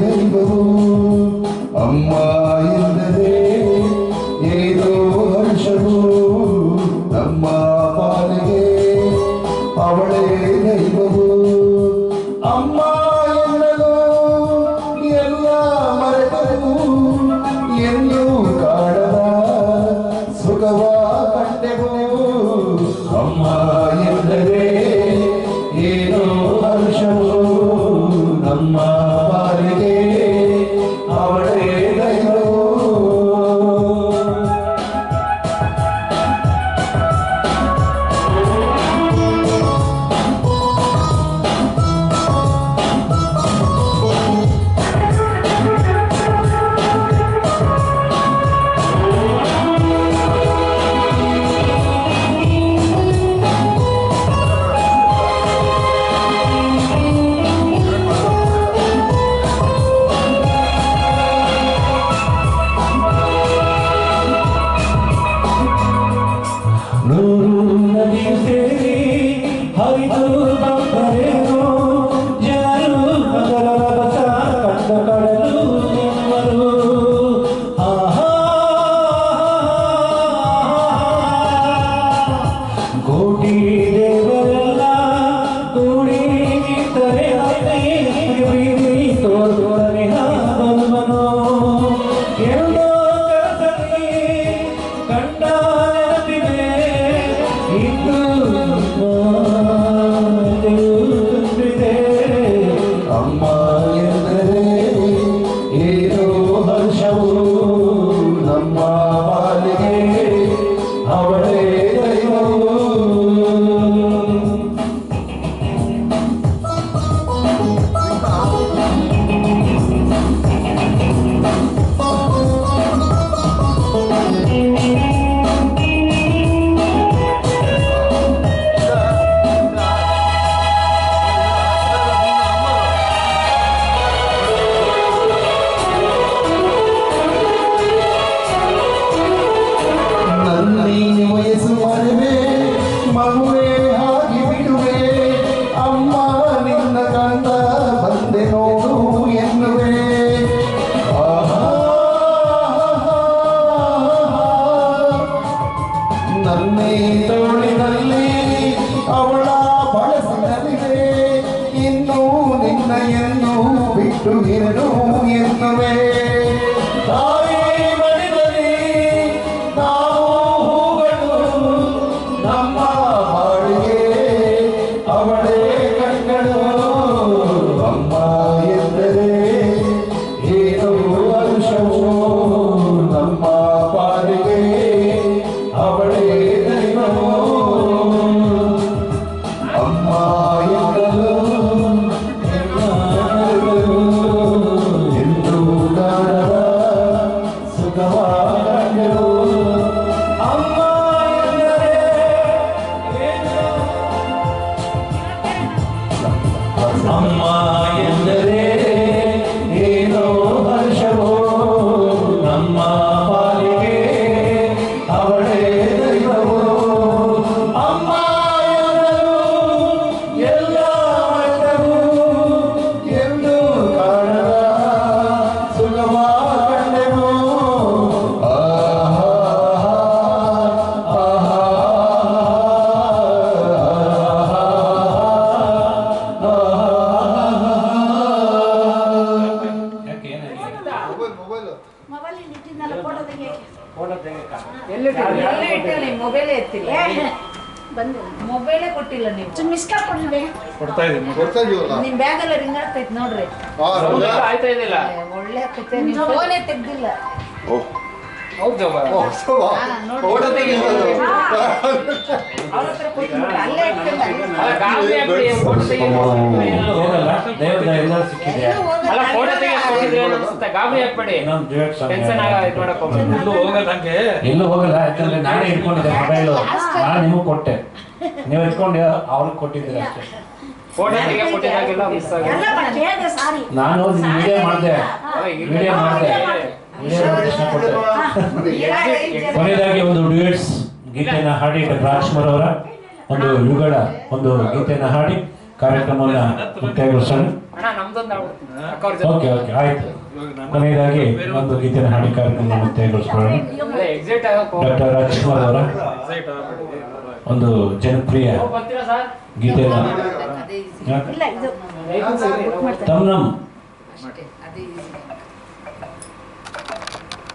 ದೈವವು ಅಮ್ಮ ಎಂದರೆ ಏನೋ ಹರ್ಷವು ನಮ್ಮ ಪಾಲಿಗೆ ಅವಳೇ ದೈವವು? ಅಮ್ಮ ಎನ್ನಲು ಎಲ್ಲ ಮರೆತರು ಎಂದು ಕಾಡದ ಸುಖವ ಕಂಡೆವು. ಅಮ್ಮ ಎಂದರೆ ಅವಳ ಬಳಸಿನಲ್ಲಿದೆ ಇನ್ನು ನಿನ್ನ ಎನ್ನು ಬಿಟ್ಟು ಇರಲು ಎನ್ನುವೆ 好一个 ಮೊಬೈಲೇ ಎತ್ತಿಲ್ಲ. ಬಂದು ಮೊಬೈಲೇ ಕೊಟ್ಟಿಲ್ಲ ನೀವು. ಮಿಸ್ ಕಾಲ್ ಕೊಡ್ಲಿ ಕೊಡ್ತಾ ಇದೀನಿ ಕೊಡ್ತಾ ಇದೀವಲ್ಲ? ನಿಮ್ ಬ್ಯಾಗ್ ಎಲ್ಲ ರಿಂಗ್ ಆಗ್ತೈತೆ ನೋಡ್ರಿ. ಒಳ್ಳೆ ಆಗ್ತೈತೆ ಫೋನೇ ತೆಗ್ದಿಲ್ಲ ಹೌದು ಅಲ್ಲೇ ಫೋಟೋ ಅನ್ಸುತ್ತೆ ಗಾಬರಿ ಟೆನ್ಷನ್ ಆಗ ಇದು ಮಾಡಕ್ ಹೋಗ್ಬೇಡಿ. ಎಲ್ಲೂ ಹೋಗಲ್ಲ ಹಂಗೆ. ಎಲ್ಲೂ ಹೋಗಲ್ಲ ಯಾಕಂದ್ರೆ ನಾನೇ ಇಟ್ಕೊಂಡಿದ್ದೆ ಮೊಬೈಲು. ನಾನು ನಿಮಗೆ ಕೊಟ್ಟೆ. ನೀವು ಇಟ್ಕೊಂಡು ಅವ್ರಿಗೆ ಕೊಟ್ಟಿದ್ದೀರಿ ಅಷ್ಟೇ. ಫೋಟೋ ತೆಗೆ ಕೊಟ್ಟಿದ್ದಾಗೆಲ್ಲ ಮಿಸ್ ಆಗಿದೆ ಎಲ್ಲ ಕೇಳಿದೆ ಸಾರಿ ನಾನು ವಿಡಿಯೋ ಮಾಡಿದೆ. ವಿಡಿಯೋ ಮಾಡಿದೆ. ವಿಡಿಯೋ ಕೊನೆಯದಾಗಿ ಒಂದು ಡ್ಯೂಯೆಟ್ಸ್ ಗೀತೆಯನ್ನು ಹಾಡಿ ರಾಜ್ಕುಮಾರ್ ಅವರ ಒಂದು ಯುಗಳ ಒಂದು ಗೀತೆಯನ್ನು ಹಾಡಿ ಕಾರ್ಯಕ್ರಮವನ್ನು ಮುಕ್ತಾಯಗೊಳಿಸೋಣ. ಓಕೆ ಓಕೆ ಆಯ್ತು. ಕೊನೆಯದಾಗಿ ಒಂದು ಗೀತೆಯನ್ನು ಹಾಡಿ ಕಾರ್ಯಕ್ರಮ ಮುಕ್ತಾಯಗೊಳಿಸ್ಕೊಳ್ಳೋಣ. ಡಾಕ್ಟರ್ ರಾಜ್ಕುಮಾರ್ ಅವರ ಒಂದು ಜನಪ್ರಿಯ ತಮ್ಮ ಗೀತೆಯನ್ನು ಇಲ್ಲ